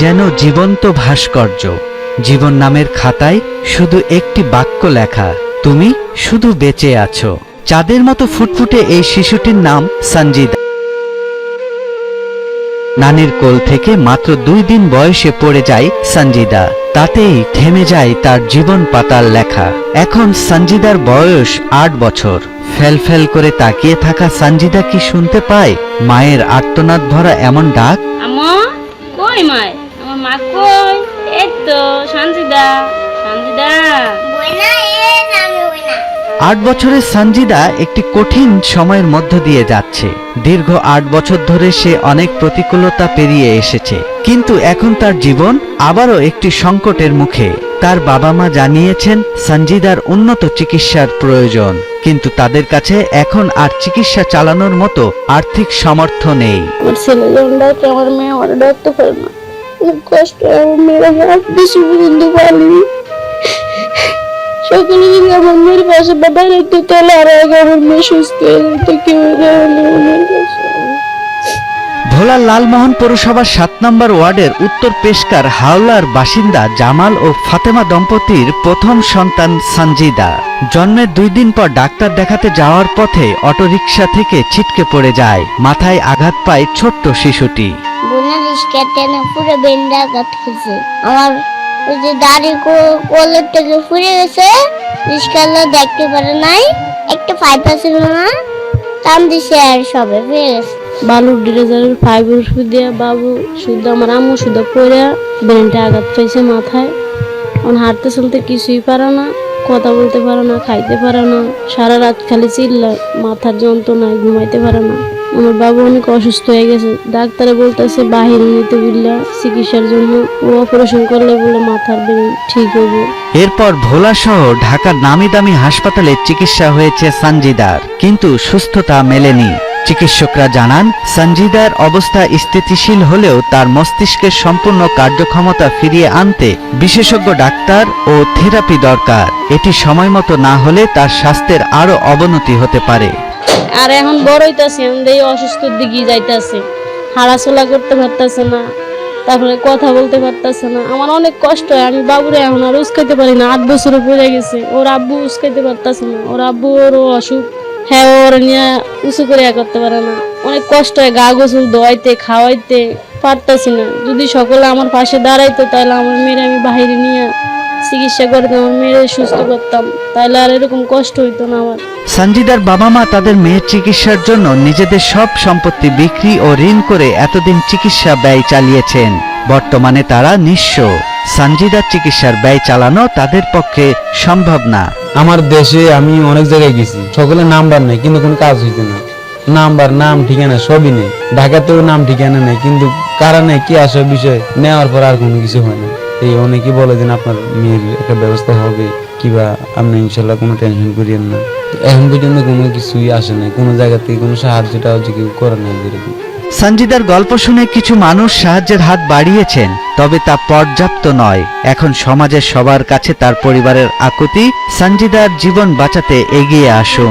যেন জীবন্ত ভাস্কর্য। জীবন নামের খাতায় শুধু একটি বাক্য লেখা, তুমি শুধু বেঁচে আছো। চাঁদের মতো ফুটফুটে এই শিশুটির নাম সঞ্জিদা। নানির কোল থেকে মাত্র দুই দিন বয়সে পড়ে যায় সঞ্জিদা। তাতেই থেমে যায় তার জীবন পাতার লেখা। এখন সঞ্জিদার বয়স আট বছর। ফেল করে তাকিয়ে থাকা সঞ্জিদা কি শুনতে পায়? মায়ের আর্তনাদ ভরা এমন ডাক? কই মায়? মা কই? এই তো সঞ্জিদা সঞ্জিদা। আট বছরের সঞ্জিদা একটি কঠিন সময়ের মধ্য দিয়ে যাচ্ছে। দীর্ঘ আট বছর ধরে সে অনেক প্রতিকূলতা পেরিয়ে এসেছে। কিন্তু এখন তার জীবন আবারও একটি সংকটের মুখে। তার বাবা মা জানিয়েছেন সঞ্জিদার উন্নত চিকিৎসার প্রয়োজন। কিন্তু তাদের কাছে এখন আর চিকিৎসা চালানোর মতো আর্থিক সামর্থ্য নেই। আমার ছেলে আমার মেয়ে না। খুব কষ্ট মেয়েরা বেশি সকালে যদি আমার মেয়ের পাশে বাবা তাহলে আগে আমার মেয়ে সুস্থ হয়ে যেত, কেউ দেয়নি ভোলা লালমোহন পৌরসভার সাত নম্বর ওয়ার্ডের উত্তর পেশকার হাওলার বাসিন্দা জামাল ও ফাতেমা দম্পতির প্রথম সন্তান সঞ্জিদা। জন্মের দুই দিন পর ডাক্তার দেখাতে যাওয়ার পথে অটোরিকশা থেকে ছিটকে পড়ে যায়, মাথায় আঘাত পায় ছোট্ট শিশুটি। বোনা রিস্কা টেনে পুরো বেন্ডা খেয়েছে। আমার ওই যে দাড়ি কোলের থেকে ফুরে গেছে রিস্কালা দেখতে পারে নাই। একটা ফাইভ পার্সেন্ট না টান দিছে আর সবে ফিরে গেছে। বালুর ড্রেজারের ফাইবার ওষুধ দিয়ে, বাবু শুদ্ধ, আমার আম্মু শুদ্ধ পড়ে ব্রেনটা আঘাত পাইছে মাথায়। এখন হাঁটতে চলতে কিছুই পারে না, কথা বলতে পারে না, খাইতে পারে না। সারা রাত খালি চিল্লায়, মাথার যন্ত্রণায় ঘুমাইতে পারে না। আমার বাবু অনেক অসুস্থ হয়ে গেছে। ডাক্তারে বলতেছে বাহিরে নিতে বললে চিকিৎসার জন্য ও অপারেশন করলে বলে মাথার ব্রেন ঠিক হবে এরপর ভোলা সহ ঢাকার নামি দামি হাসপাতালে চিকিৎসা হয়েছে সঞ্জিদার কিন্তু সুস্থতা মেলেনি। চিকিৎসকরা জানান সঞ্জিদার অবস্থা স্থিতিশীল হলেও তার মস্তিষ্কের সম্পূর্ণ কার্যক্ষমতা ফিরিয়ে আনতে বিশেষজ্ঞ ডাক্তার ও থেরাপি দরকার। এটি সময় মতো না হলে তার স্বাস্থ্যের আরও অবনতি হতে পারে। আর এখন বড় হইতাছে এই অসুস্থর দিকে যাইতাছে। হাঁড়াচলা করতে পারতাছে না, তারপরে কথা বলতে পারতাছে না। আমার অনেক কষ্ট হয়, আমি বাবুরে এখন আর উস্কাইতে পারি না, আট বছর পড়ে গেছে। ওর আব্বু উস্কাইতে পারতাছে না, ওর আব্বু ওর অসুখ হ্যাঁ ওর নিয়ে উঁচু করে করতে পারে না। অনেক কষ্ট হয়, গা গোসল ধোয়াইতে, খাওয়াইতে, পারতাছি না। যদি সকলে আমার পাশে দাঁড়াইতো, তাহলে আমার মেয়ের আমি বাহিরে নিয়ে চিকিৎসা করতাম আমার মেয়ের সুস্থ করতাম। তাহলে আর এরকম কষ্ট হইতো না আমার। সঞ্জিদার বাবা মা তাদের মেয়ের চিকিৎসার জন্য নিজেদের সব সম্পত্তি বিক্রি ও ঋণ করে এতদিন চিকিৎসা ব্যয় চালিয়েছেন। বর্তমানে তারা নিঃস্ব। সঞ্জিদার চিকিৎসার ব্যয় চালানো তাদের পক্ষে সম্ভব না। আমার দেশে আমি অনেক জায়গায় গেছি সকলে নাম্বার নেই কিন্তু কোনো কাজ হইতে না। নাম্বার নাম ঠিকানা সবই নেই। ঢাকাতেও নাম ঠিকানা নেই কিন্তু কারা নেই কি আসে বিষয় নেওয়ার পর আর কোনো কিছু হয় না। এই অনেকেই বলে যে আপনার মেয়ের একটা ব্যবস্থা হবে কিবা আপনি ইনশাল্লাহ কোনো টেনশন করিয়েন না। এখন পর্যন্ত কোনো কিছুই আসে নাই, কোনো জায়গা থেকে কোনো সাহায্যটা হচ্ছে কেউ করে নাই যেরকম। সঞ্জিদার গল্প শুনে কিছু মানুষ সাহায্যের হাত বাড়িয়েছেন, তবে তা পর্যাপ্ত নয়। এখন সমাজের সবার কাছে তার পরিবারের আকুতি, সঞ্জিদার জীবন বাঁচাতে এগিয়ে আসুন।